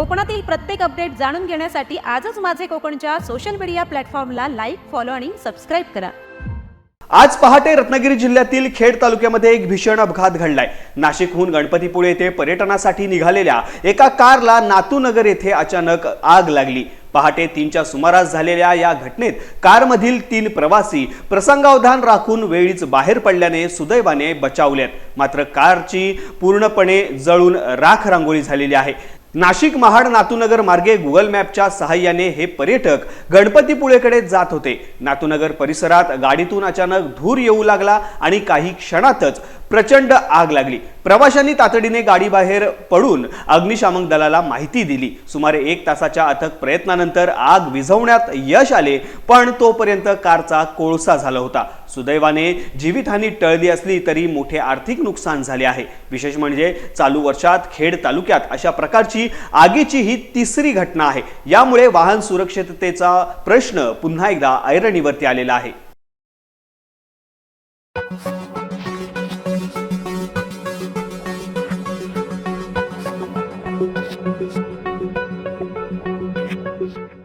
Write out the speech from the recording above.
कोकणातील प्रत्येक अपडेट जाणून घेण्यासाठी आजच माझे कोकणच्या सोशल मीडिया प्लॅटफॉर्मला लाईक फॉलो आणि सबस्क्राईब करा. आज पहाटे रत्नागिरी जिल्ह्यातील खेड तालुक्यामध्ये एक भीषण अपघात घडलाय. नाशिकहून गणपतीपुळे येथे पर्यटनासाठी निघालेल्या एका कारला नातूनगर येथे अचानक आग लागली. पहाटे तीनच्या सुमारास झालेल्या या घटनेत कारमधील तीन प्रवासी प्रसंगावधान राखून वेळीच बाहेर पडल्याने सुदैवाने बचावलेत. मात्र कारची पूर्णपणे जळून राख रांगोळी झालेली आहे. नाशिक महाड नातूनगर मार्गे गुगल मॅपच्या सहाय्याने हे पर्यटक गणपतीपुळेकडे जात होते. नातूनगर परिसरात गाडीतून अचानक धूर येऊ लागला आणि काही क्षणातच प्रचंड आग लागली. प्रवाशांनी तातडीने गाडी बाहेर पडून अग्निशामक दलाला माहिती दिली. सुमारे एक तासाच्या अथक प्रयत्नानंतर आग विझवण्यात यश आले पण तोपर्यंत कारचा कोळसा झाला होता. सुदैवाने जीवितहानी टळली असली तरी मोठे आर्थिक नुकसान झाले आहे. विशेष म्हणजे चालू वर्षात खेड तालुक्यात अशा प्रकारची आगीची ही तिसरी घटना आहे. यामुळे वाहन सुरक्षिततेचा प्रश्न पुन्हा एकदा ऐरणीवरती आलेला आहे. Thank you.